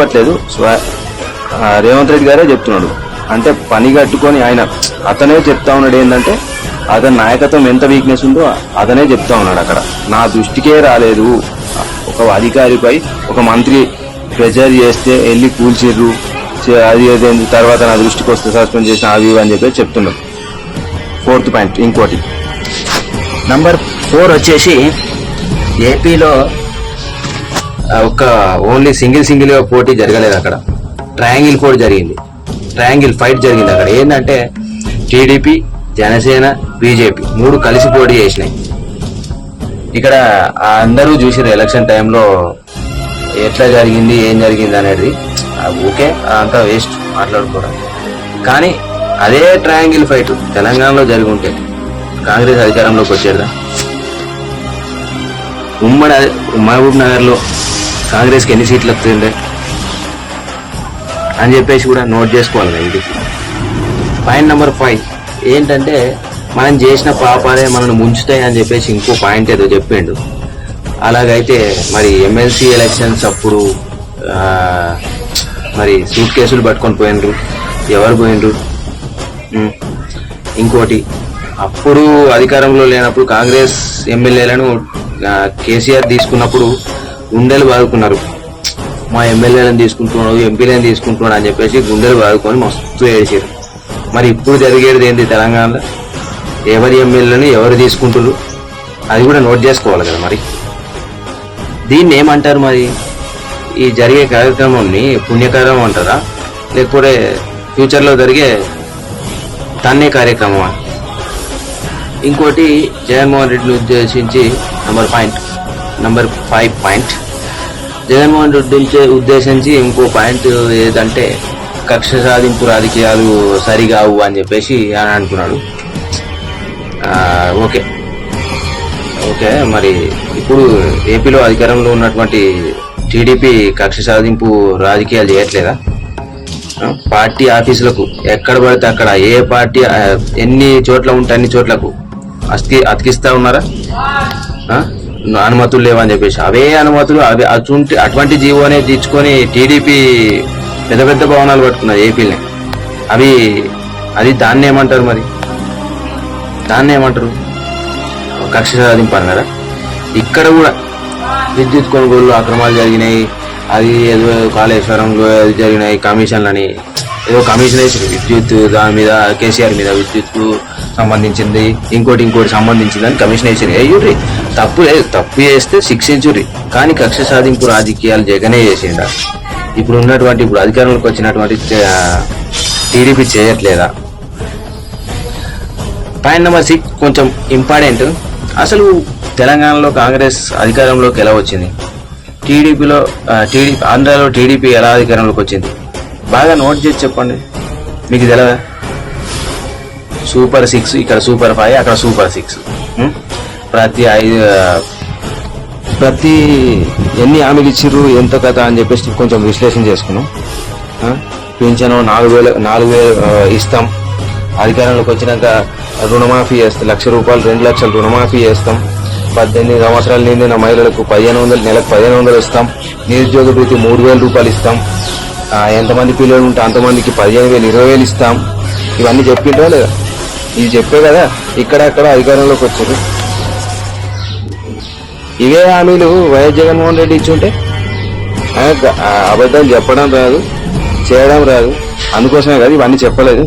చెప్పట్లేదు. రేవంత్ రెడ్డి గారే చెప్తున్నాడు. అంటే పని కట్టుకొని ఆయన అతనే చెప్తా ఉన్నాడు ఏంటంటే అతని నాయకత్వం ఎంత వీక్నెస్ ఉందో అతనే చెప్తా ఉన్నాడు అక్కడ. నా దృష్టికే రాలేదు. ఒక అధికారిపై ఒక మంత్రి ప్రెజర్ చేస్తే వెళ్ళి కూల్చిర్రు. అది అది తర్వాత నా దృష్టికి వస్తే సస్పెండ్ చేసిన అవి అని చెప్పి చెప్తున్నాడు. ఫోర్త్ పాయింట్ ఇంకోటి. నంబర్ ఫోర్ వచ్చేసి ఏపీలో ఒక ఒక్క ఓన్లీ సింగిల్ సింగిల్ పోటీ జరగలేదు అక్కడ. ట్రయాంగిల్ పోటీ జరిగింది. ట్రయాంగిల్ ఫైట్ జరిగింది అక్కడ. ఏంటంటే టీడీపీ జనసేన బీజేపీ మూడు కలిసి పోటీ చేసినాయి. ఇక్కడ అందరూ చూసారు ఎలక్షన్ టైంలో ఎట్లా జరిగింది ఏం జరిగింది అనేది. ఓకే అంతా వేస్ట్ మాట్లాడుకోవడం. కానీ అదే ట్రయాంగిల్ ఫైట్ తెలంగాణలో జరిగి ఉంటే కాంగ్రెస్ అధికారంలోకి వచ్చేదా ఉమ్మడి మహబూబ్ నగర్లో కాంగ్రెస్కి కాంగ్రెస్కి ఎన్ని సీట్లు వస్తుండే అని చెప్పేసి కూడా నోట్ చేసుకోవాలి ఇంటికి. Point number five. ఏంటంటే మనం చేసిన పాపాలే మనల్ని ముంచుతాయి అని చెప్పేసి ఇంకో పాయింట్ ఏదో చెప్పిండు. అలాగైతే మరి ఎమ్మెల్సీ ఎలక్షన్స్ అప్పుడు మరి సూట్ కేసులు పట్టుకొని పోయినరు. ఎవరు పోయినరు? ఇంకోటి అప్పుడు అధికారంలో లేనప్పుడు కాంగ్రెస్ ఎమ్మెల్యేలను కేసీఆర్ తీసుకున్నప్పుడు గుండెలు బాదుకున్నారు. మా ఎమ్మెల్యేలను తీసుకుంటున్నాడు ఎంపీలను తీసుకుంటున్నాడు అని చెప్పేసి గుండెలు బాదుకొని మస్తు ఏడిచారు. మరి ఇప్పుడు జరిగేది ఏంటి తెలంగాణలో? ఎవరి ఎమ్మెల్యేలను ఎవరు తీసుకుంటున్నారు? అది కూడా నోట్ చేసుకోవాలి కదా మరి. దీన్ని ఏమంటారు మరి? ఈ జరిగే కార్యక్రమాన్ని పుణ్యకార్యం అంటారా? లేకపోతే ఫ్యూచర్లో జరిగే తన్నే కార్యక్రమమా? ఇంకోటి జగన్మోహన్ రెడ్డిని ఉద్దేశించి number point. Number five point. Jaganmohan Reddy ఉద్దేశించి ఇంకో పాయింట్ ఏదంటే కక్ష సాధింపు రాజకీయాలు సరిగావు అని చెప్పేసి అని అంటున్నాడు. ఓకే. ఓకే మరి ఇప్పుడు ఏపీలో అధికారంలో ఉన్నటువంటి టీడీపీ కక్ష సాధింపు రాజకీయాలు చేయట్లేదా? పార్టీ ఆఫీసులకు ఎక్కడ పడితే అక్కడ ఏ పార్టీ ఎన్ని చోట్ల ఉంటే అన్ని చోట్లకు అతికి అతికిస్తా ఉన్నారా? అనుమతులు లేవని చెప్పేసి. అవే అనుమతులు అవి అటువంటి అటువంటి జీవోనే తీర్చుకొని టీడీపీ పెద్ద పెద్ద భవనాలు పట్టుకున్నారు ఏపీని అవి అది దాన్ని ఏమంటారు మరి? దాన్ని ఏమంటారు? కక్ష సాధింపు అన్నారా ఇక్కడ కూడా విద్యుత్ కొనుగోలు అక్రమాలు జరిగినాయి అది ఏదో కాళేశ్వరంలో అది జరిగినాయి కమిషన్లని ఏదో కమిషన్ వేసారు విద్యుత్ దాని మీద కేసీఆర్ మీద విద్యుత్ సంబంధించింది ఇంకోటి ఇంకోటి సంబంధించింది అని కమిషన్ వేసారు అయ్యూరి తప్పు లేదు. తప్పు చేస్తే శిక్షించురి కానీ కక్ష సాధింపు రాజకీయాలు జగనే చేసిండ. ఇప్పుడు ఉన్నటువంటి ఇప్పుడు అధికారంలోకి వచ్చినటువంటి టీడీపీ చేయట్లేదా? పాయింట్ నెంబర్ సిక్స్ కొంచెం ఇంపార్టెంట్. అసలు తెలంగాణలో కాంగ్రెస్ అధికారంలోకి ఎలా వచ్చింది? టీడీపీలో టీడీపీ ఆంధ్రాలో టీడీపీ ఎలా అధికారంలోకి వచ్చింది? బాగా నోట్ చేసి చెప్పండి. మీకు తెలవదా? సూపర్ సిక్స్ ఇక్కడ సూపర్ ఫైవ్ అక్కడ సూపర్ సిక్స్. ప్రతి ఐదు ప్రతి ఎన్ని హామీలు ఇచ్చిర్రు ఎంత కథ అని చెప్పేసి కొంచెం విశ్లేషణ చేసుకున్నాం. పింఛను నాలుగు వేలు నాలుగు వేలు ఇస్తాం. అధికారంలోకి వచ్చినాక రుణమాఫీ చేస్తాం లక్ష రూపాయలు రెండు లక్షలు రుణమాఫీ చేస్తాం. పద్దెనిమిది సంవత్సరాలు నిండిన మహిళలకు పదిహేను వందలు నెలకు పదిహేను వందలు ఇస్తాం. నిరుద్యోగ భృతి మూడు వేల రూపాయలు ఇస్తాం. ఎంతమంది పిల్లలు ఉంటే అంతమందికి పదిహేను వేలు ఇరవై వేలు ఇస్తాం. ఇవన్నీ చెప్పిండ్రా లేదా? ఇవి చెప్పే కదా ఇక్కడక్కడ అధికారంలోకి వచ్చారు ఇవే హామీలు వైఎస్ జగన్మోహన్ రెడ్డి ఇచ్చుంటే? అబద్ధాలు చెప్పడం రాదు చేయడం రాదు. అందుకోసమే కదా ఇవన్నీ చెప్పలేదు.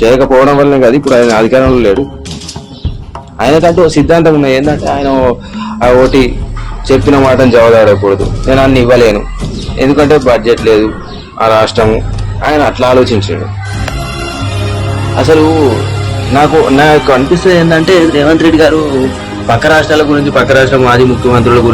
చేయకపోవడం వల్లనే కదా ఇప్పుడు ఆయన అధికారంలో లేడు. ఆయనకంటూ సిద్ధాంతం ఉన్నది ఏంటంటే ఆయన ఆ ఒకటి చెప్పిన మాటను జవాదాడకూడదు నేను అన్ని ఇవ్వలేను. ఎందుకంటే బడ్జెట్ లేదు ఆ రాష్ట్రము. ఆయన అట్లా ఆలోచించాడు. అసలు నాకు నాకు అనిపిస్తుంది ఏంటంటే రేవంత్ రెడ్డి గారు పక్క రాష్ట్రాల గురించి పక్క రాష్ట్ర మాజీ ముఖ్యమంత్రుల గురించి